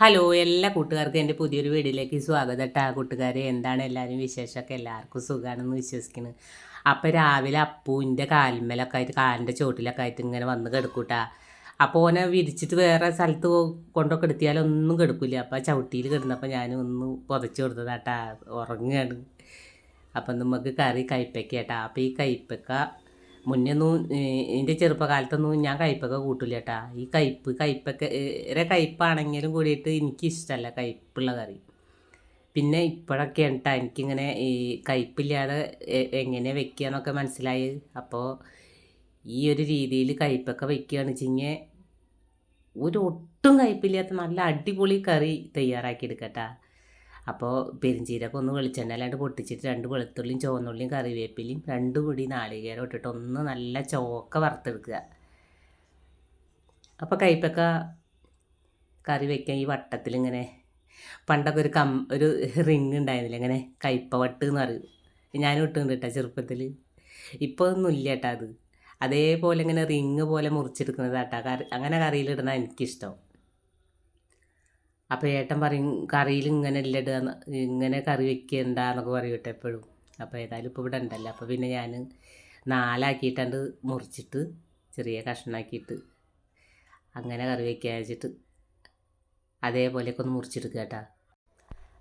Hello എല്ലാ കൂട്ടുകാർക്കും എന്റെ പുതിയൊരു വീഡിയോയിലേക്ക് സ്വാഗതം കേട്ടോ കൂട്ടുകാരെ എന്താണ് എല്ലാവരും വിശേഷമൊക്കെ? എല്ലാവർക്കും സുഖമാണെന്ന് വിശ്വസിക്കുന്നു. അപ്പോൾ രാവിലെ അപ്പൂവിന്റെ കാൽമേലൊക്കെ ആയിട്ട് കാലിന്റെ ചോട്ടിലൊക്കെ ആയിട്ട് ഇങ്ങനെ വന്ന് കിടക്കൂട്ടാ. അപ്പോൾ ഓനെ വിരിച്ചിട്ട് വേറെ സ്ഥലത്ത് കൊണ്ടൊക്കെ എടുത്തിയാലൊന്നും കിടക്കില്ല. അപ്പോൾ ചവിട്ടിയിൽ കിടന്നപ്പോൾ ഞാൻ ഒന്ന് പുതച്ചു കൊടുത്തതാട്ടാ. ഉറങ്ങുകയാണ് അപ്പം നമുക്ക് കറി കയ്പ്പയ്ക്ക കേട്ടാ അപ്പോൾ ഈ കയ്പ്പക്ക മുന്നേ ഒന്നും എന്റെ ചെറുപ്പകാലത്തൊന്നും ഞാൻ കയ്പ്പൊക്കെ കൂട്ടില്ല കേട്ടാ ഈ കയ്പ്പ് കയ്പ്പൊക്കെ ഏറെ കയ്പ്പാണെങ്കിലും കൂടിയിട്ട് എനിക്കിഷ്ടമല്ല കയ്പ്പുള്ള കറി. പിന്നെ ഇപ്പോഴൊക്കെയാണ് കേട്ടോ എനിക്കിങ്ങനെ ഈ കയ്പ്പില്ലാതെ എങ്ങനെ വെക്കുക എന്നൊക്കെ മനസ്സിലായി. അപ്പോൾ ഈ ഒരു രീതിയിൽ കയ്പ്പൊക്കെ വെക്കുകയാണ് വെച്ചിങ്ങനെ ഒരു ഒട്ടും കയ്പ്പില്ലാത്ത നല്ല അടിപൊളി കറി തയ്യാറാക്കി എടുക്കട്ടാ അപ്പോൾ പെരിഞ്ചീരകം ഒന്ന് വെളിച്ചെണ്ണ അല്ലാണ്ട് പൊട്ടിച്ചിട്ട് രണ്ട് വെളുത്തുള്ളിയും ചുവന്നുള്ളിയും കറിവേപ്പിലയും രണ്ട് പൊടി നാളികേരം ഇട്ടിട്ട് ഒന്ന് നല്ല ചോക്ക വറുത്തെടുക്കുക. അപ്പോൾ കയ്പ്പൊക്കെ കറി വെക്കാൻ ഈ വട്ടത്തിലിങ്ങനെ പണ്ടൊക്കെ ഒരു കം ഒരു റിങ് ഉണ്ടായിരുന്നില്ല ഇങ്ങനെ കയ്പ വട്ട് എന്ന് പറയും. ഞാനും ഇട്ടുണ്ട് കേട്ടോ ചെറുപ്പത്തിൽ ഇപ്പോൾ ഒന്നും ഇല്ല കേട്ടോ അത്. അതേപോലെ ഇങ്ങനെ റിങ് പോലെ മുറിച്ചെടുക്കുന്നതാട്ടാ കറി. അങ്ങനെ കറിയിലിടുന്ന എനിക്കിഷ്ടം. അപ്പോൾ ഏട്ടൻ പറയും കറിയിൽ ഇങ്ങനെ ഇല്ലട ഇങ്ങനെ കറി വെക്കണ്ടെന്നൊക്കെ പറയും കേട്ടോ എപ്പോഴും. അപ്പോൾ ഏതായാലും ഇപ്പോൾ ഇവിടെ ഉണ്ടല്ലോ. അപ്പോൾ പിന്നെ ഞാൻ നാലാക്കിയിട്ടാണ്ട് മുറിച്ചിട്ട് ചെറിയ കഷ്ണാക്കിയിട്ട് അങ്ങനെ കറി വെക്കാൻ വെച്ചിട്ട് അതേപോലെയൊക്കെ ഒന്ന് മുറിച്ചെടുക്കുക കേട്ടോ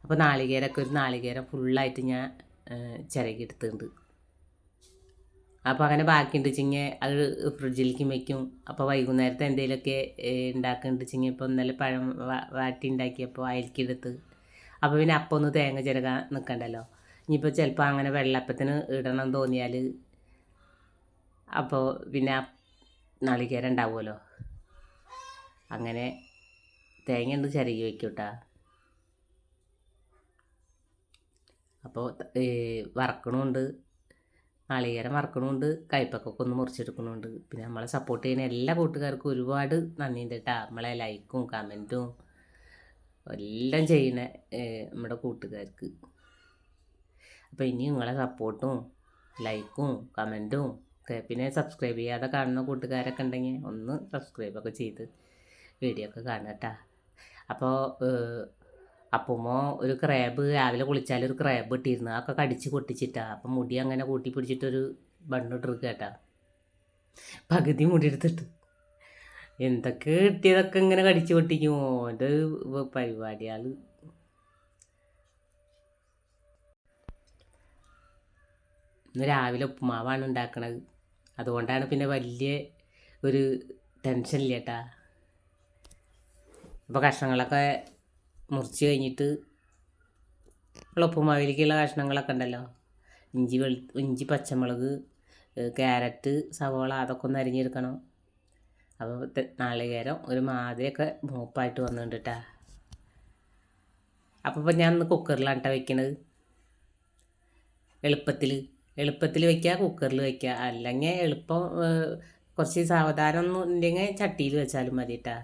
അപ്പോൾ നാളികേരമൊക്കെ ഒരു നാളികേരം ഫുള്ളായിട്ട് ഞാൻ ചിരകി എടുത്തിട്ടുണ്ട് അപ്പോൾ അങ്ങനെ ബാക്കിയുണ്ട് ചിങ്ങ അത് ഫ്രിഡ്ജിലേക്ക് വെക്കും. അപ്പോൾ വൈകുന്നേരത്തെ എന്തെങ്കിലുമൊക്കെ ഉണ്ടാക്കുന്നുണ്ട് ചിങ്ങ. ഇപ്പോൾ ഇന്നലെ പഴം വാറ്റി ഉണ്ടാക്കിയപ്പോൾ അയൽക്കെടുത്ത് അപ്പോൾ പിന്നെ അപ്പം ഒന്ന് തേങ്ങ ചിരകാൻ നിൽക്കണ്ടല്ലോ ഇനിയിപ്പോൾ ചിലപ്പോൾ അങ്ങനെ വെള്ളപ്പത്തിന് ഇടണം തോന്നിയാൽ അപ്പോൾ പിന്നെ നാളികേരം ഉണ്ടാവുമല്ലോ. അങ്ങനെ തേങ്ങ ഉണ്ട് ചിരകി വയ്ക്കൂട്ടാ അപ്പോൾ വറക്കണമുണ്ട് നാളികേരം വറക്കണമുണ്ട് കയ്പക്കൊക്കെ ഒന്ന് മുറിച്ചെടുക്കണമുണ്ട് പിന്നെ നമ്മളെ സപ്പോർട്ട് ചെയ്യുന്ന എല്ലാ കൂട്ടുകാർക്കും ഒരുപാട് നന്ദിയുണ്ട് കേട്ടോ നമ്മളെ ലൈക്കും കമന്റും എല്ലാം ചെയ്യുന്ന നമ്മുടെ കൂട്ടുകാർക്ക്. അപ്പോൾ ഇനി നിങ്ങളെ സപ്പോർട്ടും ലൈക്കും കമന്റും പിന്നെ സബ്സ്ക്രൈബ് ചെയ്യാതെ കാണുന്ന കൂട്ടുകാരൊക്കെ ഉണ്ടെങ്കിൽ ഒന്ന് സബ്സ്ക്രൈബൊക്കെ ചെയ്ത് വീഡിയോ ഒക്കെ കാണാം കേട്ടോ അപ്പോൾ അപ്പുമ്മോ ഒരു ക്രാബ് രാവിലെ കുളിച്ചാൽ ഒരു ക്രാബ് ഇട്ടിരുന്നു. അതൊക്കെ കടിച്ച് പൊട്ടിച്ചിട്ടാ. അപ്പം മുടി അങ്ങനെ കൂട്ടി പിടിച്ചിട്ടൊരു ബണ്ണിട്ടിരിക്കുക കേട്ടാ. പകുതി മുടി എടുത്തിട്ട്. എന്തൊക്കെ കിട്ടിയതൊക്കെ ഇങ്ങനെ കടിച്ച് പൊട്ടിക്കുമോ എന്റെ പരിപാടിയാൾ ഇന്ന് രാവിലെ ഉപ്പുമാവാണ് ഉണ്ടാക്കണത്. അതുകൊണ്ടാണ് പിന്നെ വലിയ ഒരു ടെൻഷൻ ഇല്ല കേട്ടാ. അപ്പോൾ കഷ്ണങ്ങളൊക്കെ മുറിച്ച് കഴിഞ്ഞിട്ട് ഉളപ്പുമാവിലേക്കുള്ള കഷ്ണങ്ങളൊക്കെ ഉണ്ടല്ലോ. ഇഞ്ചി വെളു ഇഞ്ചി പച്ചമുളക് ക്യാരറ്റ് സവോള അതൊക്കെ ഒന്ന് അരിഞ്ഞെടുക്കണം. അപ്പോൾ നാളികേരം ഒരു മാതിരിയൊക്കെ മൂപ്പായിട്ട് വന്നിട്ടുണ്ട് കേട്ടാ അപ്പോൾ ഇപ്പം ഞാൻ ഇന്ന് കുക്കറിലാണ് വെക്കണത്. എളുപ്പത്തിൽ എളുപ്പത്തിൽ വെക്കുക കുക്കറിൽ വെക്കുക അല്ലെങ്കിൽ എളുപ്പം കുറച്ച് സാവധാനം ഒന്നും ഉണ്ടെങ്കിൽ ചട്ടിയിൽ വെച്ചാലും മതി കേട്ടാ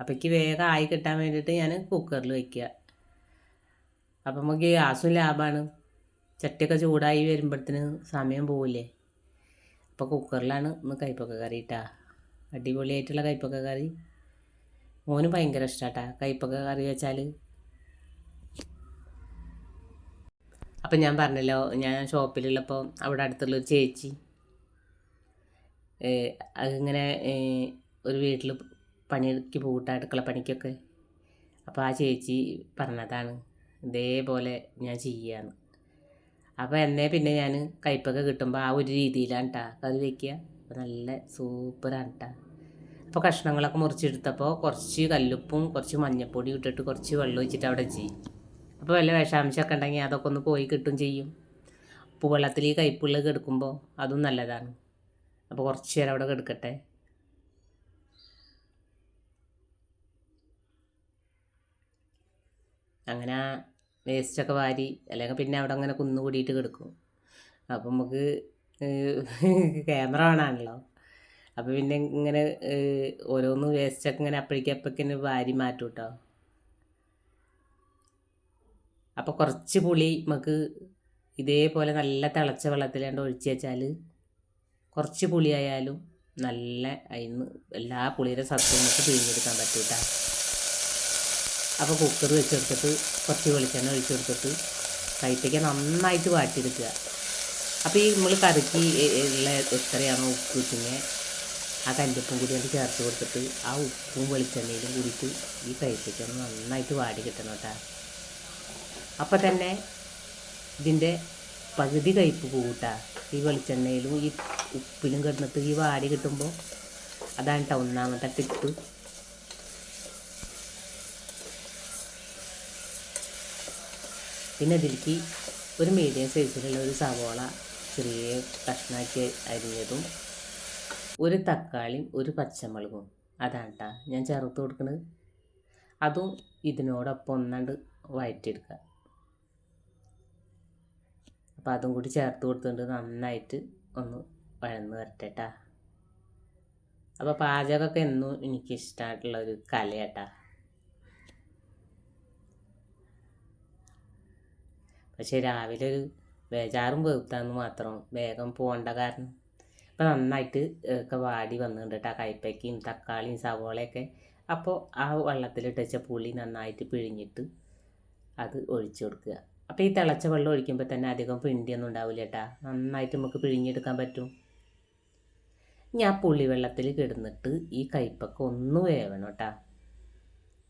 അപ്പോഴേക്ക് വേഗം ആയി കിട്ടാൻ വേണ്ടിയിട്ട് ഞാൻ കുക്കറിൽ വയ്ക്കുക അപ്പം നമുക്ക് ഗ്യാസും ലാഭമാണ് ചട്ടിയൊക്കെ ചൂടായി വരുമ്പോഴത്തേന് സമയം പോവില്ലേ അപ്പോൾ കുക്കറിലാണ് ഇന്ന് കയ്പ്പൊക്കെ കറി ഇട്ടാ അടിപൊളിയായിട്ടുള്ള കയ്പ്പൊക്കെ കറി. മോന് ഭയങ്കര ഇഷ്ടാട്ടാ കയ്പ്പൊക്കെ കറി വെച്ചാൽ അപ്പം ഞാൻ പറഞ്ഞല്ലോ ഞാൻ ഷോപ്പിലുള്ളപ്പോൾ അവിടെ അടുത്തുള്ളൊരു ചേച്ചി അതിങ്ങനെ ഒരു വീട്ടിൽ പണിക്ക് പോകട്ട അടുക്കള പണിക്കൊക്കെ. അപ്പോൾ ആ ചേച്ചി പറഞ്ഞതാണ് ഇതേപോലെ ഞാൻ ചെയ്യാന്ന്. അപ്പോൾ എന്നെ പിന്നെ ഞാൻ കയ്പ്പൊക്കെ കിട്ടുമ്പോൾ ആ ഒരു രീതിയിലാണ് കേട്ടോ കറി വയ്ക്കുക അപ്പോൾ നല്ല സൂപ്പറാണ് കേട്ടോ അപ്പോൾ കഷ്ണങ്ങളൊക്കെ മുറിച്ചെടുത്തപ്പോൾ കുറച്ച് കല്ലുപ്പും കുറച്ച് മഞ്ഞപ്പൊടി ഇട്ടിട്ട് കുറച്ച് വെള്ളം ഒഴിച്ചിട്ട് അവിടെ ചെയ്യും. അപ്പോൾ വല്ല വിഷാംശമൊക്കെ ഉണ്ടെങ്കിൽ അതൊക്കെ ഒന്ന് പോയി കിട്ടും ചെയ്യും. ഉപ്പുവെള്ളത്തിൽ ഈ കയ്പുള്ളത് കെടുക്കുമ്പോൾ അതും നല്ലതാണ്. അപ്പോൾ കുറച്ച് നേരം അവിടെ കെടുക്കട്ടെ. അങ്ങനെ വേസ്റ്റൊക്കെ വാരി അല്ലെങ്കിൽ പിന്നെ അവിടെ അങ്ങനെ കുന്നുകൂടിയിട്ട് കിടക്കും. അപ്പം നമുക്ക് ക്യാമറ കാണാനല്ലോ. അപ്പോൾ പിന്നെ ഇങ്ങനെ ഓരോന്ന് വേസ്റ്റൊക്കെ ഇങ്ങനെ അപ്പോഴേക്കപ്പോഴേക്കിന് വാരി മാറ്റും കേട്ടോ. അപ്പോൾ കുറച്ച് പുളി നമുക്ക് ഇതേപോലെ നല്ല തിളച്ച വെള്ളത്തിലാണ്ട് ഒഴിച്ച് വെച്ചാൽ കുറച്ച് പുളിയായാലും നല്ല അതിന് എല്ലാ പുളിയുടെ സത്വം നമുക്ക് പിഴിഞ്ഞെടുക്കാൻ പറ്റും കേട്ടോ. അപ്പോൾ കുക്കർ വെച്ചെടുത്തിട്ട് കുറച്ച് വെളിച്ചെണ്ണ ഒഴിച്ചെടുത്തിട്ട് കൈപ്പയ്ക്ക നന്നായിട്ട് വാട്ടിയെടുക്കുക. അപ്പോൾ ഈ നമ്മൾ കറിക്ക് ഉള്ള എത്രയാണോ ഉപ്പ് കിട്ടുന്നത് ആ കല്ലുപ്പും കൂടി അത് ചേർത്ത് കൊടുത്തിട്ട് ആ ഉപ്പും വെളിച്ചെണ്ണയിലും കൂടിയിട്ട് ഈ കൈപ്പയ്ക്ക നന്നായിട്ട് വാടി കിട്ടണം കേട്ടോ അപ്പോൾ തന്നെ ഇതിന്റെ പകുതി കയ്പ്പ് പോകൂട്ടാ ഈ വെളിച്ചെണ്ണയിലും ഈ ഉപ്പിലും കിടന്നിട്ട് ഈ വാടി കിട്ടുമ്പോൾ അതാണ് കേട്ടോ ഒന്നാമത്തെ ടിപ്പ് പിന്നെ ഇതിലേക്ക് ഒരു മീഡിയം സൈസിലുള്ള ഒരു സവോള ചെറിയ കഷ്ണാക്കി അരിഞ്ഞതും ഒരു തക്കാളിയും ഒരു പച്ചമുളകും. അതാണ് കേട്ടോ ഞാൻ ചേർത്ത് കൊടുക്കുന്നത് അതും ഇതിനോടൊപ്പം ഒന്നാണ്ട് വഴറ്റിയെടുക്കുക അപ്പോൾ അതും കൂടി ചേർത്ത് കൊടുത്തുകൊണ്ട് നന്നായിട്ട് ഒന്ന് വഴന്ന് വരട്ടെ ട്ടാ അപ്പോൾ പാചകമൊക്കെ എന്നും എനിക്കിഷ്ടമായിട്ടുള്ള ഒരു കലയാട്ടാ. പക്ഷേ രാവിലെ ഒരു ബേജാറും വെറുത്താന്ന് മാത്രം വേഗം പോകേണ്ട കാരണം ഇപ്പം നന്നായിട്ട് ഒക്കെ വാടി വന്നിട്ടുണ്ട് കേട്ടോ കയ്പ്പയ്ക്കയും തക്കാളിയും സവോളയൊക്കെ അപ്പോൾ ആ വെള്ളത്തിലിട്ട് വെച്ച പുളി നന്നായിട്ട് പിഴിഞ്ഞിട്ട് അത് ഒഴിച്ചു കൊടുക്കുക. അപ്പോൾ ഈ തിളച്ച വെള്ളം ഒഴിക്കുമ്പോൾ തന്നെ അധികം പിണ്ടിയൊന്നും ഉണ്ടാവില്ല കേട്ടാ നന്നായിട്ട് നമുക്ക് പിഴിഞ്ഞെടുക്കാൻ പറ്റും. ഇനി പുളി വെള്ളത്തിൽ കിടന്നിട്ട് ഈ കയ്പ്പക്ക ഒന്ന് വേവണം കേട്ടാ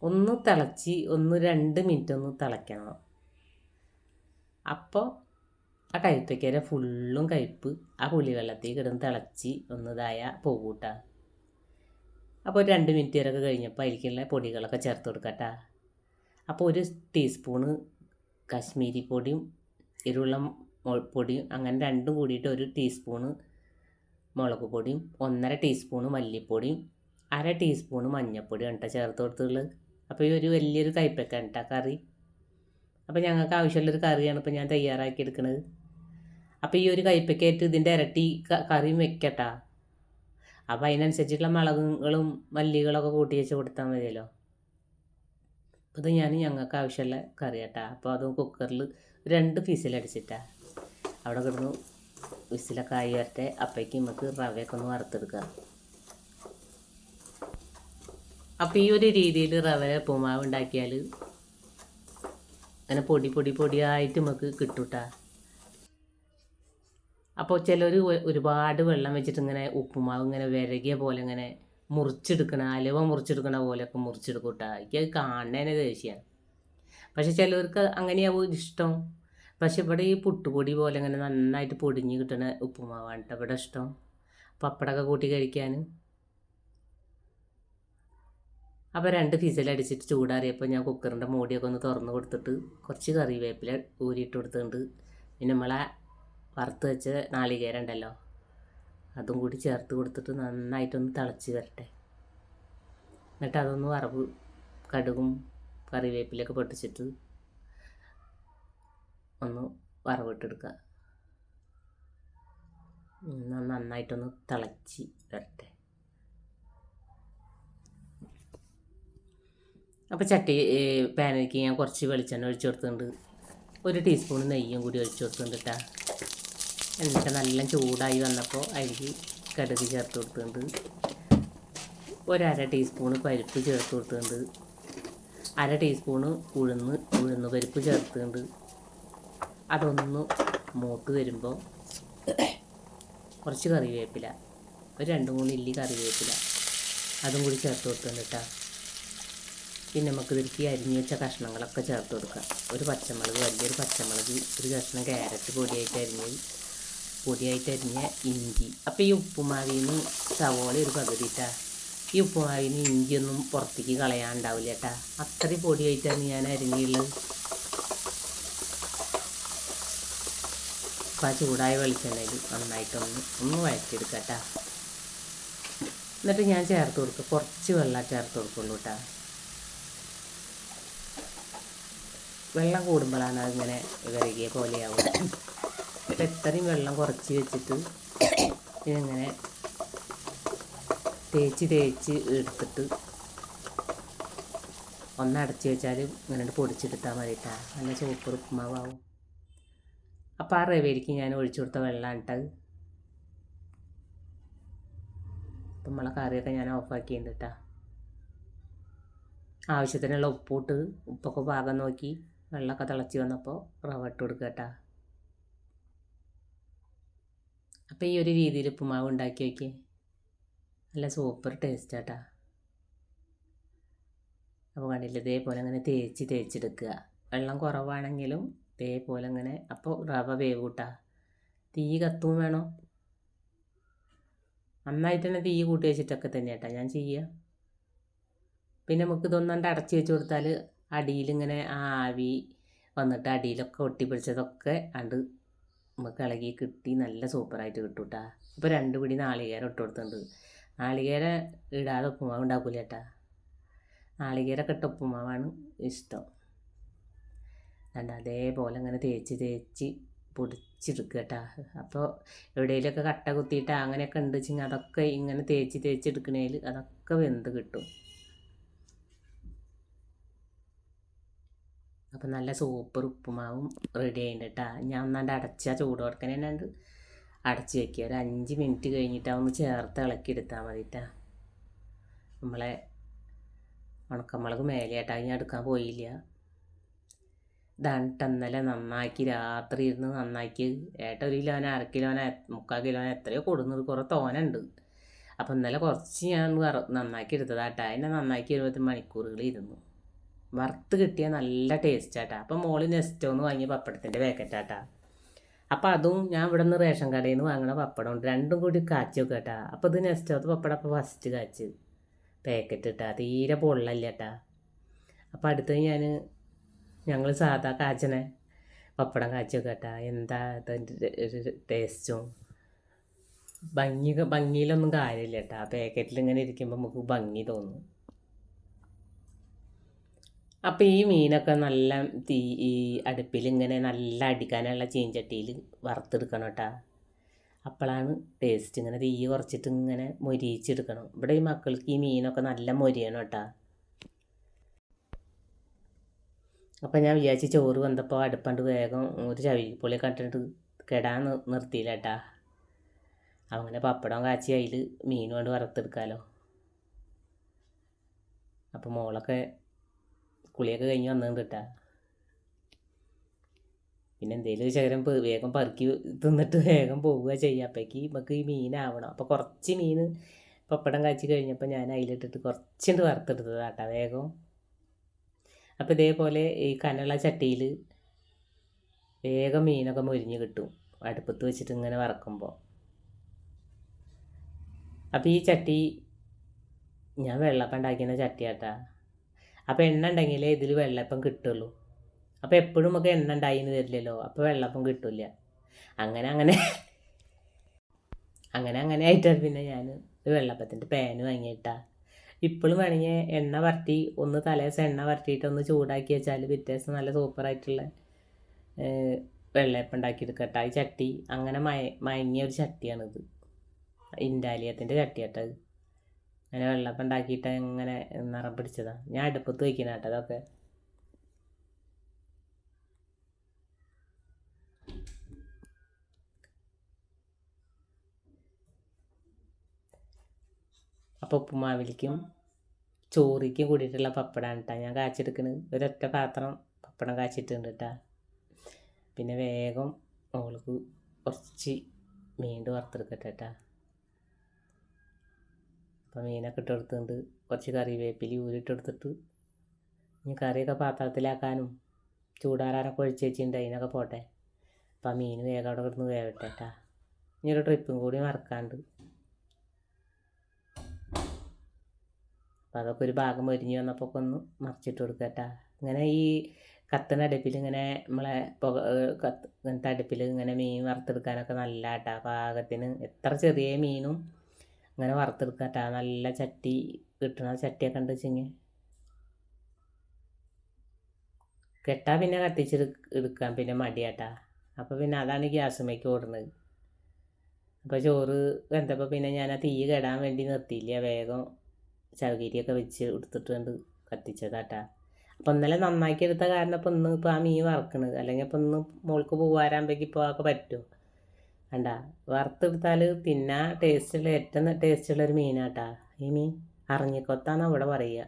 ഒന്ന് തിളച്ച് ഒന്ന് രണ്ട് മിനിറ്റ് ഒന്ന് തിളയ്ക്കണം. അപ്പോൾ ആ കയ്പയ്ക്കര ഫുള്ളും കയ്പ്പ് ആ പുളി വെള്ളത്തിൽ കിടന്ന് തിളച്ച് ഒന്നതായ പോകൂട്ടാ അപ്പോൾ രണ്ട് മിനിറ്റ് വരെയൊക്കെ കഴിഞ്ഞപ്പോൾ അതിലേക്കുള്ള പൊടികളൊക്കെ ചേർത്ത് കൊടുക്കട്ടാ. അപ്പോൾ ഒരു ടീസ്പൂണ് കാശ്മീരി പൊടിയും എരിവുള്ള പൊടിയും അങ്ങനെ രണ്ടും കൂടിയിട്ട് ഒരു ടീസ്പൂണ് മുളക് പൊടിയും ഒന്നര ടീസ്പൂണ് മല്ലിപ്പൊടിയും അര ടീസ്പൂണ് മഞ്ഞൾപ്പൊടിയും കേട്ടോ ചേർത്ത് കൊടുത്തുള്ളത് അപ്പോൾ ഈ ഒരു വലിയൊരു കയ്പ്പയ്ക്ക കറി. അപ്പോൾ ഞങ്ങൾക്ക് ആവശ്യമുള്ളൊരു കറിയാണ് ഇപ്പോൾ ഞാൻ തയ്യാറാക്കി എടുക്കുന്നത് അപ്പോൾ ഈ ഒരു കയ്പയ്ക്കായിട്ട് ഇതിന്റെ ഇരട്ടി കറിയും വെക്കട്ടാ. അപ്പോൾ അതിനനുസരിച്ചുള്ള മുളകുകളും മല്ലികളൊക്കെ കൂട്ടി വെച്ച് കൊടുത്താൽ മതിയല്ലോ. ഇത് ഞാൻ ഞങ്ങൾക്ക് ആവശ്യമുള്ള കറി അപ്പോൾ അത് കുക്കറിൽ രണ്ട് ഫീസിലടിച്ചിട്ടാ അവിടെ കിടന്നു വിസിലൊക്കെ ആയി വരട്ടെ. അപ്പോഴേക്ക് നമുക്ക് റവയൊക്കെ ഒന്ന് വറുത്തെടുക്കാം. അപ്പോൾ ഈ ഒരു രീതിയിൽ റവ ഉപ്പുമാവ് ഉണ്ടാക്കിയാൽ അങ്ങനെ പൊടി പൊടി പൊടിയായിട്ട് നമുക്ക് കിട്ടൂട്ടാ. അപ്പോൾ ചിലർ ഒരുപാട് വെള്ളം വെച്ചിട്ട് ഇങ്ങനെ ഉപ്പുമാവ് ഇങ്ങനെ വിരകിയ പോലെ ഇങ്ങനെ മുറിച്ചെടുക്കണ അലവ മുറിച്ചെടുക്കണ പോലെയൊക്കെ മുറിച്ചെടുക്കും കേട്ടോ എനിക്ക് കാണുന്നതിനെ ദേഷ്യമാണ് പക്ഷെ ചിലവർക്ക് അങ്ങനെയാവും ഇഷ്ടം. പക്ഷെ ഇവിടെ ഈ പുട്ടുപൊടി പോലെ ഇങ്ങനെ നന്നായിട്ട് പൊടിഞ്ഞ് കിട്ടണ ഉപ്പുമാവാണ് കേട്ടോ ഇവിടെ ഇഷ്ടം. പപ്പടമൊക്കെ കൂട്ടി കഴിക്കാൻ അപ്പോൾ രണ്ട് ഫിസലടിച്ചിട്ട് ചൂടാറിയപ്പോൾ ഞാൻ കുക്കറിന്റെ മോടിയൊക്കെ ഒന്ന് തുറന്ന് കൊടുത്തിട്ട് കുറച്ച് കറിവേപ്പില ഊരിയിട്ട് കൊടുത്തിട്ടുണ്ട്. പിന്നെ നമ്മളെ വറുത്ത് വെച്ച നാളികേരം ഉണ്ടല്ലോ അതും കൂടി ചേർത്ത് കൊടുത്തിട്ട് നന്നായിട്ടൊന്ന് തിളച്ച് വരട്ടെ. എന്നിട്ട് അതൊന്ന് വറവ് കടുകും കറിവേപ്പിലൊക്കെ പൊട്ടിച്ചിട്ട് ഒന്ന് വറവിട്ടെടുക്കുക. നന്നായിട്ടൊന്ന് തിളച്ച് വരട്ടെ. അപ്പോൾ ചട്ടി പാനിലേക്ക് ഞാൻ കുറച്ച് വെളിച്ചെണ്ണ ഒഴിച്ചു കൊടുത്തിട്ടുണ്ട്. ഒരു ടീസ്പൂൺ നെയ്യും കൂടി ഒഴിച്ചു കൊടുത്തിട്ടുണ്ട് കേട്ടോ എന്നിട്ട് നല്ല ചൂടായി വന്നപ്പോൾ അതിലേക്ക് കടുക് ചേർത്ത് കൊടുത്തിട്ടുണ്ട്. ഒരര ടീസ്പൂണ് പരിപ്പ് ചേർത്ത് കൊടുത്തിട്ടുണ്ട്. അര ടീസ്പൂണ് ഉഴുന്ന് ഉഴുന്ന് പരിപ്പ് ചേർത്തിട്ടുണ്ട്. അതൊന്ന് മൂത്ത് വരുമ്പോൾ കുറച്ച് കറിവേപ്പില ഒരു രണ്ട് മൂന്ന് ഇല്ലി കറിവേപ്പില അതും കൂടി ചേർത്ത് കൊടുത്തിട്ടുണ്ട് കേട്ടോ പിന്നെ നമുക്ക് ഇതിലേക്ക് അരിഞ്ഞ് വെച്ച കഷ്ണങ്ങളൊക്കെ ചേർത്ത് കൊടുക്കാം. ഒരു പച്ചമുളക് വലിയൊരു പച്ചമുളക് ഒരു കഷ്ണം ക്യാരറ്റ് പൊടിയായിട്ട് അരിഞ്ഞ് പൊടിയായിട്ട് അരിഞ്ഞ ഇഞ്ചി. അപ്പോൾ ഈ ഉപ്പുമാവിന്ന് സവോള ഒരു പകുതി ഇട്ടാ. ഈ ഉപ്പുമാവിന് ഇഞ്ചിയൊന്നും പുറത്തേക്ക് കളയാണ്ടാവില്ല കേട്ടാ അത്രയും പൊടിയായിട്ടാണ് ഞാൻ അരിഞ്ഞുള്ളത് അപ്പോൾ ആ ചൂടായ വെളിച്ചെണ്ണയിൽ നന്നായിട്ടൊന്ന് ഒന്ന് വഴറ്റിയെടുക്കാം കേട്ടാ എന്നിട്ട് ഞാൻ ചേർത്ത് കൊടുക്കുക കുറച്ച് വെള്ളം ചേർത്ത് കൊടുക്കുള്ളൂ കേട്ടാ വെള്ളം കൂടുമ്പോഴാണ് അതിങ്ങനെ വിറകിയ പോലെയാവും. അപ്പം എത്രയും വെള്ളം കുറച്ച് വെച്ചിട്ട് ഇതിങ്ങനെ തേച്ച് തേച്ച് എടുത്തിട്ട് ഒന്നടച്ച് വെച്ചാൽ ഇങ്ങനെ പൊടിച്ചെടുത്താൽ മതിട്ടാ. നല്ല സൂപ്പർ ഉപ്പുമാവാവും. അപ്പോൾ ആ റവേലിക്ക് ഞാൻ ഒഴിച്ചു കൊടുത്ത വെള്ളമാണ് ഇട്ടത് അപ്പം നമ്മളെ കറിയൊക്കെ ഞാൻ ഓഫാക്കിയിട്ടുണ്ട് കേട്ടോ ആവശ്യത്തിനുള്ള ഉപ്പിട്ട് ഉപ്പൊക്കെ പാകം നോക്കി വെള്ളമൊക്കെ തിളച്ച് വന്നപ്പോൾ റവ ഇട്ട് കൊടുക്കുക കേട്ടോ. അപ്പോൾ ഈ ഒരു രീതിയിൽ ഉപ്പുമാവ് ഉണ്ടാക്കി നോക്കി നല്ല സൂപ്പർ ടേസ്റ്റ് ആട്ടാ. അപ്പോൾ കണ്ടില്ല ഇതേപോലെ അങ്ങനെ തേച്ച് തേച്ചെടുക്കുക. വെള്ളം കുറവാണെങ്കിലും ഇതേപോലെ അങ്ങനെ അപ്പോൾ റവ വേവ് കൂട്ടാ തീ കത്തും വേണം. നന്നായിട്ട് തന്നെ തീ കൂട്ടി വെച്ചിട്ടൊക്കെ തന്നെ കേട്ടോ ഞാൻ ചെയ്യുക. പിന്നെ നമുക്ക് ഇതൊന്നാണ്ട് അടച്ച് വെച്ച് കൊടുത്താൽ അടിയിലിങ്ങനെ ആവി വന്നിട്ട് അടിയിലൊക്കെ ഒട്ടിപ്പിടിച്ചതൊക്കെ അണ്ട് നമുക്ക് ഇളകി കിട്ടി. നല്ല സൂപ്പറായിട്ട് കിട്ടും കേട്ടാ ഇപ്പോൾ രണ്ട് പിടി നാളികേരം ഇട്ട് കൊടുത്തിട്ടുണ്ട്. നാളികേരം ഇടാതെ ഉപ്പുമാവ് ഉണ്ടാക്കൂല ചേട്ടാ നാളികേരമൊക്കെ ഇട്ട ഉപ്പുമാവാണ് ഇഷ്ടം. രണ്ട് അതേപോലെ അങ്ങനെ തേച്ച് തേച്ച് പൊടിച്ചെടുക്കുക കേട്ടാ അപ്പോൾ എവിടെയെങ്കിലുമൊക്കെ കട്ട കുത്തിയിട്ട് അങ്ങനെയൊക്കെ ഉണ്ട് വെച്ചെങ്കിൽ അതൊക്കെ ഇങ്ങനെ തേച്ച് തേച്ച് എടുക്കണേൽ അതൊക്കെ വെന്ത് കിട്ടും. അപ്പം നല്ല സൂപ്പർ ഉപ്പുമാവും റെഡി കേട്ടാ ഞാൻ ഒന്നാണ്ട് അടച്ച ചൂട് കൊടുക്കണേ ഉണ്ട് അടച്ച് വെക്കുക ഒരു അഞ്ച് മിനിറ്റ് കഴിഞ്ഞിട്ട് ചേർത്ത് ഇളക്കി എടുത്താൽ മതി കേട്ടാ നമ്മളെ ഉണക്കമുളക് മേലെയാട്ടാ ഞാൻ എടുക്കാൻ പോയില്ല. ഇതാണ് ഇന്നലെ നന്നാക്കി രാത്രി ഇരുന്ന് നന്നാക്കി. ഏട്ട ഒരു കിലോന അര കിലോന മുക്കാൽ കിലോന എത്രയോ കൊടുന്നത്. കുറേ തോനുണ്ട്. അപ്പം ഇന്നലെ കുറച്ച് ഞാൻ നന്നാക്കി എടുത്തതാട്ടാ എന്നെ നന്നാക്കി ഇരുപത്തി മണിക്കൂറുകൾ ഇരുന്നു. വറുത്ത് കിട്ടിയ നല്ല ടേസ്റ്റ് ആട്ടാ. അപ്പം നെസ്റ്റോ എന്ന് വാങ്ങിയ പപ്പടത്തിന്റെ പാക്കറ്റാട്ടാ അപ്പം അതും ഞാൻ ഇവിടെ നിന്ന് റേഷൻ കടയിൽ നിന്ന് വാങ്ങണ പപ്പടം രണ്ടും കൂടി കാച്ചി വെക്കുക കേട്ടാ അപ്പോൾ ഇത് നെസ്റ്റോത്ത് പപ്പടം അപ്പോൾ ഫസ്റ്റ് കാച്ച്. പാക്കറ്റ് ഇട്ടാ. തീരെ പൊള്ളല്ല കേട്ടാ അപ്പം അടുത്ത് ഞാൻ ഞങ്ങൾ സാധാ കാച്ചനെ പപ്പടം കാച്ചി കേട്ടാ എന്താ അതിന്റെ ടേസ്റ്റും ഭംഗി ഭംഗിയിലൊന്നും കാര്യമില്ല കേട്ടാ പാക്കറ്റിൽ ഇങ്ങനെ ഇരിക്കുമ്പോൾ നമുക്ക് ഭംഗി തോന്നും. അപ്പോൾ ഈ മീനൊക്കെ നല്ല തീ ഈ അടുപ്പിൽ ഇങ്ങനെ നല്ല അടിക്കാനുള്ള ചീഞ്ചട്ടിയിൽ വറുത്തെടുക്കണം കേട്ടോ. അപ്പോഴാണ് ടേസ്റ്റ് ഇങ്ങനെ തീ കുറച്ചിട്ട് ഇങ്ങനെ മൊരിയിച്ചെടുക്കണം. ഇവിടെ ഈ മക്കൾക്ക് ഈ മീനൊക്കെ നല്ല മൊരിയണം കേട്ടോ. അപ്പം ഞാൻ വിചാരിച്ച് ചോറ് വന്നപ്പോൾ അടുപ്പണ്ട് വേഗം ഒരു ചവിപ്പൊളി കണ്ടിട്ട് കെടാൻ നിർത്തിയില്ല കേട്ടാ. അങ്ങനെ പപ്പടം കാച്ചി അതിൽ മീൻ കൊണ്ട് വറുത്തെടുക്കാമല്ലോ അപ്പോൾ മോളൊക്കെ കുളിയൊക്കെ കഴിഞ്ഞ് വന്നത് കേട്ടാ പിന്നെ എന്തെങ്കിലും ശകരം വേഗം പറക്കി തിന്നിട്ട് വേഗം പോവുക ചെയ്യുക അപ്പോഴേക്ക് നമുക്ക് ഈ മീനാവണം. അപ്പോൾ കുറച്ച് മീൻ പപ്പടം കാച്ചി കഴിഞ്ഞപ്പോൾ ഞാൻ അതിലിട്ടിട്ട് കുറച്ചുണ്ട് വറുത്തെടുത്തതാട്ടാ വേഗം. അപ്പോൾ ഇതേപോലെ ഈ കനുള്ള ചട്ടിയിൽ വേഗം മീനൊക്കെ മുരിഞ്ഞ് കിട്ടും. അടുപ്പത്ത് വെച്ചിട്ട് ഇങ്ങനെ വറക്കുമ്പോൾ അപ്പോൾ ഈ ചട്ടി ഞാൻ വെള്ളപ്പം ഉണ്ടാക്കിയ ചട്ടിയാട്ടാ. അപ്പോൾ എണ്ണ ഉണ്ടെങ്കിലേ ഇതിൽ വെള്ളപ്പം കിട്ടുള്ളൂ. അപ്പോൾ എപ്പോഴും നമുക്ക് എണ്ണ ഉണ്ടായിന്ന് വരില്ലല്ലോ അപ്പോൾ വെള്ളപ്പം കിട്ടില്ല. അങ്ങനെ അങ്ങനെ. അങ്ങനെ അങ്ങനെ ആയിട്ടാണ് പിന്നെ ഞാൻ വെള്ളപ്പത്തിന്റെ പാന് വാങ്ങിയിട്ടാ. ഇപ്പോഴും വേണമെങ്കിൽ എണ്ണ വരട്ടി ഒന്ന് തലേദിവസം എണ്ണ വരട്ടിയിട്ട് ഒന്ന് ചൂടാക്കി വെച്ചാൽ വ്യത്യാസം നല്ല സൂപ്പറായിട്ടുള്ള വെള്ളയപ്പം ഉണ്ടാക്കിയെടുക്കട്ടെ. ഈ ചട്ടി അങ്ങനെ മയ മയങ്ങിയ ഒരു ചട്ടിയാണിത്. ഇൻഡാലിയത്തിന്റെ ചട്ടിയാട്ടത്. അങ്ങനെ വെള്ളപ്പം ഉണ്ടാക്കിയിട്ട് ഇങ്ങനെ നിറം പിടിച്ചതാണ് ഞാൻ അടുപ്പത്ത് വയ്ക്കുന്ന കേട്ടോ അതൊക്കെ. അപ്പോൾ ഉപ്പുമാവിലേക്കും ചോറിക്കും കൂടിയിട്ടുള്ള പപ്പടമാണ് കേട്ടോ ഞാൻ കാച്ചെടുക്കുന്നത് ഒരൊറ്റ പാത്രം പപ്പടം കാച്ചിട്ടുണ്ട് കേട്ടോ പിന്നെ വേഗം അവൾക്ക് കുറച്ച് മീണ്ട് വറുത്തെടുക്കട്ടെ കേട്ടോ അപ്പോൾ മീനൊക്കെ ഇട്ടെടുത്തുകൊണ്ട് കുറച്ച് കറിവേപ്പില ഊരിട്ടെടുത്തിട്ട് ഇനി കറിയൊക്കെ പാത്രത്തിലാക്കാനും ചൂടാറാനൊക്കെ ഒഴിച്ച് വെച്ചിട്ടുണ്ട്. അതിനൊക്കെ പോട്ടെ. അപ്പം മീൻ വേഗം അവിടെ കിടന്ന് വേവട്ടെ കേട്ടാ ഇനി ഒരു ട്രിപ്പും കൂടി മറക്കാണ്ട്. അപ്പോൾ അതൊക്കെ ഒരു ഭാഗം മരിഞ്ഞ് വന്നപ്പോൾ ഒക്കെ ഒന്ന് മറിച്ചിട്ട് കൊടുക്കുക കേട്ടാ ഇങ്ങനെ ഈ കത്തുന്ന അടുപ്പിൽ ഇങ്ങനെ നമ്മളെ പുക കത്ത് ഇങ്ങനത്തെ അടുപ്പിൽ ഇങ്ങനെ മീൻ വറുത്തെടുക്കാനൊക്കെ നല്ല കേട്ടാ പാകത്തിന് എത്ര ചെറിയ മീനും അങ്ങനെ വറുത്തെടുക്കാട്ടാ നല്ല ചട്ടി കിട്ടണ ചട്ടിയൊക്കെ ഉണ്ട് വെച്ചെങ്കിൽ. കെട്ടാ പിന്നെ കത്തിച്ചെടു എടുക്കാം. പിന്നെ മടിയാട്ടാ അപ്പോൾ പിന്നെ അതാണ് ഗ്യാസുമേക്ക് ഓടുന്നത്. അപ്പോൾ ചോറ് വെന്തപ്പോൾ പിന്നെ ഞാൻ ആ തീ കെടാൻ വേണ്ടി നിർത്തിയില്ല. വേഗം ചവകരിയൊക്കെ വെച്ച് എടുത്തിട്ട് കണ്ട് കത്തിച്ചതാട്ടാ. അപ്പം ഇന്നലെ നന്നാക്കി എടുത്ത കാരണം ഇപ്പം ഇന്ന് ഇപ്പോൾ ആ മീൻ വറക്കണത് അല്ലെങ്കിൽ ഇപ്പം ഇന്ന് മോൾക്ക് പോകാറാകുമ്പോഴേക്കും ഇപ്പോൾ ഒക്കെ പറ്റുമോ കണ്ട? വറുത്തെടുത്താൽ തിന്നാ ടേസ്റ്റുള്ള ഏറ്റവും ടേസ്റ്റുള്ള ഒരു മീനാട്ടാ. ഈ മീൻ അറിഞ്ഞിക്കൊത്താന്ന് അവിടെ പറയുക.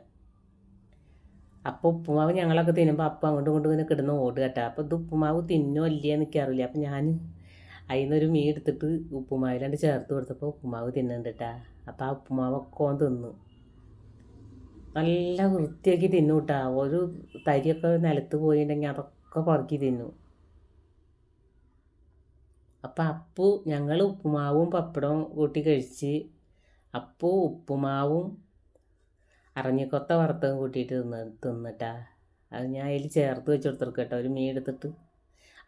അപ്പോൾ ഉപ്പുമാവ് ഞങ്ങളൊക്കെ തിന്നുമ്പോൾ അപ്പം അങ്ങോട്ടും ഇങ്ങോട്ടും ഇങ്ങനെ കിടന്ന് ഓടുക കേട്ടോ അപ്പോൾ ഇത് ഉപ്പുമാവ് തിന്നോ ഇല്ലയോ എനിക്കറിയില്ല അപ്പം ഞാൻ അതിൽ നിന്നൊരു മീൻ എടുത്തിട്ട് ഉപ്പുമാവിലാണ്ട് ചേർത്ത് കൊടുത്തപ്പോൾ ഉപ്പുമാവ് തിന്നുന്നുണ്ട് കേട്ടാ അപ്പോൾ ആ ഉപ്പുമാവൊക്കെ തിന്നു. നല്ല വൃത്തിയാക്കി തിന്നു കേട്ടാ ഒരു തരിയൊക്കെ നിലത്ത് പോയിട്ടുണ്ടെങ്കിൽ അതൊക്കെ പറക്കി തിന്നു. അപ്പം അപ്പു ഞങ്ങൾ ഉപ്പുമാവും പപ്പടവും കൂട്ടി കഴിച്ച് അപ്പു ഉപ്പുമാവും അറഞ്ഞിക്കൊത്ത വറുത്തതും കൂട്ടിയിട്ട് തിന്ന് തിന്നിട്ടാ. അത് ഞാൻ അതിൽ ചേർത്ത് വെച്ച് കൊടുത്തിരിക്കും കേട്ടോ ഒരു മീൻ എടുത്തിട്ട്.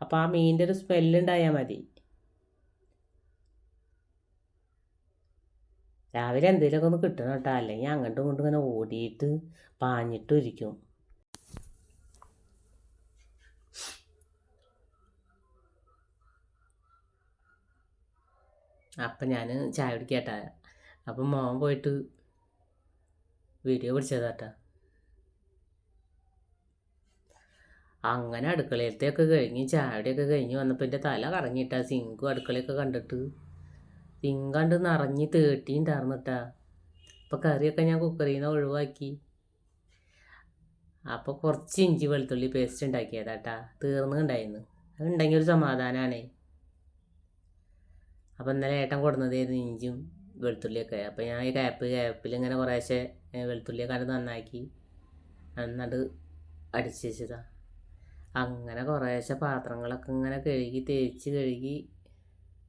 അപ്പോൾ ആ മീനിന്റെ ഒരു സ്മെല്ലുണ്ടായാൽ മതി. രാവിലെ എന്തെങ്കിലുമൊക്കെ ഒന്ന് കിട്ടണം കേട്ടോ അല്ലെങ്കിൽ അങ്ങോട്ടും ഇങ്ങോട്ടും ഇങ്ങനെ ഓടിയിട്ട് പാഞ്ഞിട്ടും ഇരിക്കും. അപ്പം ഞാൻ ചായ കുടിക്കട്ടാ. അപ്പം മോൻ പോയിട്ട് വീഡിയോ പിടിച്ചതാട്ടാ. അങ്ങനെ അടുക്കളയിലത്തെയൊക്കെ കഴിഞ്ഞ് ചായയുടെയൊക്കെ കഴിഞ്ഞ് വന്നപ്പോൾ എന്റെ തല കറങ്ങിയിട്ടാ. സിങ്കും അടുക്കളയൊക്കെ കണ്ടിട്ട്. സിങ്ക് കണ്ട് നിറഞ്ഞ് തേട്ടിണ്ടായിരുന്നിട്ടാ അപ്പോൾ കറിയൊക്കെ ഞാൻ കുക്കറിൽ നിന്ന് ഒഴിവാക്കി. അപ്പോൾ കുറച്ച് ഇഞ്ചി വെളുത്തുള്ളി പേസ്റ്റ് ഉണ്ടാക്കിയതാട്ടാ. തീർന്നുണ്ടായിരുന്നു അത് ഉണ്ടെങ്കിൽ ഒരു സമാധാനമാണേ അപ്പോൾ ഇന്നലെ ഏട്ടൻ കൊടുന്നതായിരുന്നു ഇഞ്ചിയും വെളുത്തുള്ളിയൊക്കെ. അപ്പോൾ ഞാൻ ഈ കയപ്പ് കയപ്പിൽ ഇങ്ങനെ കുറേശ്ശെ വെളുത്തുള്ളിയൊക്കെ അത് നന്നാക്കി. എന്നിട്ട് അടിച്ച് വെച്ചതാ. അങ്ങനെ കുറേശ്ശെ പാത്രങ്ങളൊക്കെ ഇങ്ങനെ കഴുകി തേച്ച് കഴുകി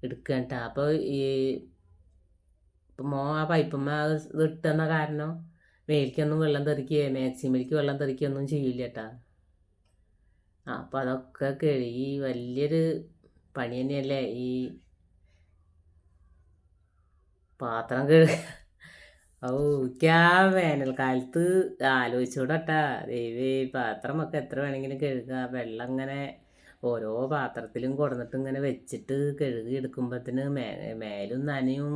എടുക്കാൻ അപ്പോൾ ഈ ഇപ്പം മോ ആ പൈപ്പമ്മ ഇത് ഇട്ടെന്ന കാരണം മേലിക്കൊന്നും വെള്ളം തെറിക്കുകയോ മാക്സിമലിക്ക് വെള്ളം തെറിക്കുകയൊന്നും ചെയ്യില്ല കേട്ടാ അപ്പം അതൊക്കെ കഴുകി വലിയൊരു പണി തന്നെയല്ലേ? ഈ പാത്രം കഴുക ഓ ആ വേനൽക്കാലത്ത് ആലോചിച്ചോടട്ടാ. ദൈവേ പാത്രമൊക്കെ എത്ര വേണമെങ്കിലും കഴുകുക വെള്ളം ഇങ്ങനെ ഓരോ പാത്രത്തിലും കൊടുന്നിട്ട് ഇങ്ങനെ വെച്ചിട്ട് കഴുകി എടുക്കുമ്പോഴത്തേന് മേ മേലും നനയും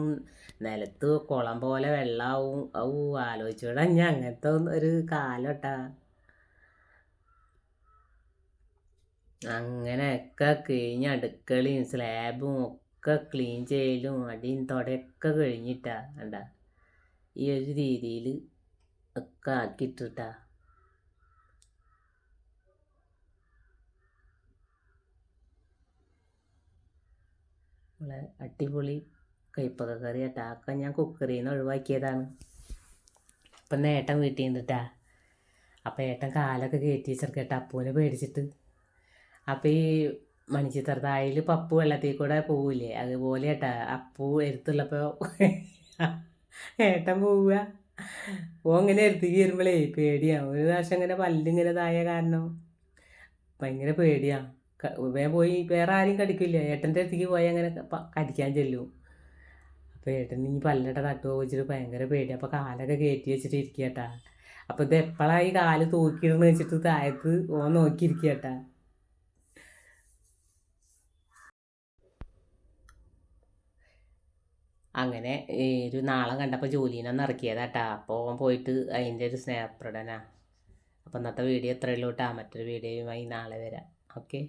നിലത്ത് കുളം പോലെ വെള്ളമാവും ഔ ആലോചിച്ചോടാ ഞാൻ അങ്ങനത്തെ ഒരു കാലട്ടാ. അങ്ങനെയൊക്കെ കഴിഞ്ഞ് അടുക്കളയും സ്ലാബും ഒക്കെ ക്ലീൻ ചെയ്യലും അടിയും തുടയൊക്കെ കഴിഞ്ഞിട്ടാ കണ്ടാ. ഈ ഒരു രീതിയിൽ ഒക്കെ ആക്കിയിട്ടിട്ടാ. നമ്മളെ അടിപൊളി കയ്പക്ക കറി കേട്ടാ ഒക്കെ ഞാൻ കുക്കറിൽ നിന്ന് ഒഴിവാക്കിയതാണ്. ഇപ്പം നേട്ടൻ വീട്ടിൽ നിന്നിട്ടാ. അപ്പം ഏട്ടൻ കാലൊക്കെ കയറ്റി വെച്ചിരിക്കട്ടെ അപ്പൂനെ പേടിച്ചിട്ട്. അപ്പം ഈ മണിച്ചിത്രത്താഴിൽ പപ്പു വെള്ളത്തിൽ കൂടെ പോവില്ലേ? അതുപോലെ ഏട്ടാ അപ്പു എടുത്തുള്ളപ്പോൾ ഏട്ടൻ പോവുക. ഓ ഇങ്ങനെ എടുത്തേക്ക് വരുമ്പോഴേ പേടിയാണ് ഒരു പ്രാവശ്യം ഇങ്ങനെ പല്ലിങ്ങനെ ഇതായ കാരണം ഭയങ്കര പേടിയാണ് വേഗം പോയി വേറെ ആരും കടിക്കില്ല. ഏട്ടന്റെ അടുത്തേക്ക് പോയി അങ്ങനെ കടിക്കാൻ ചെല്ലും. അപ്പോൾ ഏട്ടൻ ഇനി പല്ലിട്ട തട്ടുക വെച്ചിട്ട് ഭയങ്കര പേടി അപ്പോൾ കാലൊക്കെ കയറ്റി വെച്ചിട്ട് ഇരിക്കട്ടാ അപ്പോൾ ഇത് എപ്പോഴാണ് ഈ കാൽ തൂക്കിയിടന്ന് വെച്ചിട്ട് താഴത്ത് ഓ നോക്കിയിരിക്കട്ടാ അങ്ങനെ ഒരു നാളെ കണ്ടപ്പോൾ ജോലിനൊന്ന് ഇറക്കിയതാട്ടാ. അപ്പോൾ പോയിട്ട് അതിന്റെ ഒരു സ്നേഹപ്രടനാ അപ്പോൾ ഇന്നത്തെ വീഡിയോ ഇത്രയുള്ളൂ കേട്ടാ മറ്റൊരു വീഡിയോയുമായി നാളെ വരാം. ഓക്കെ?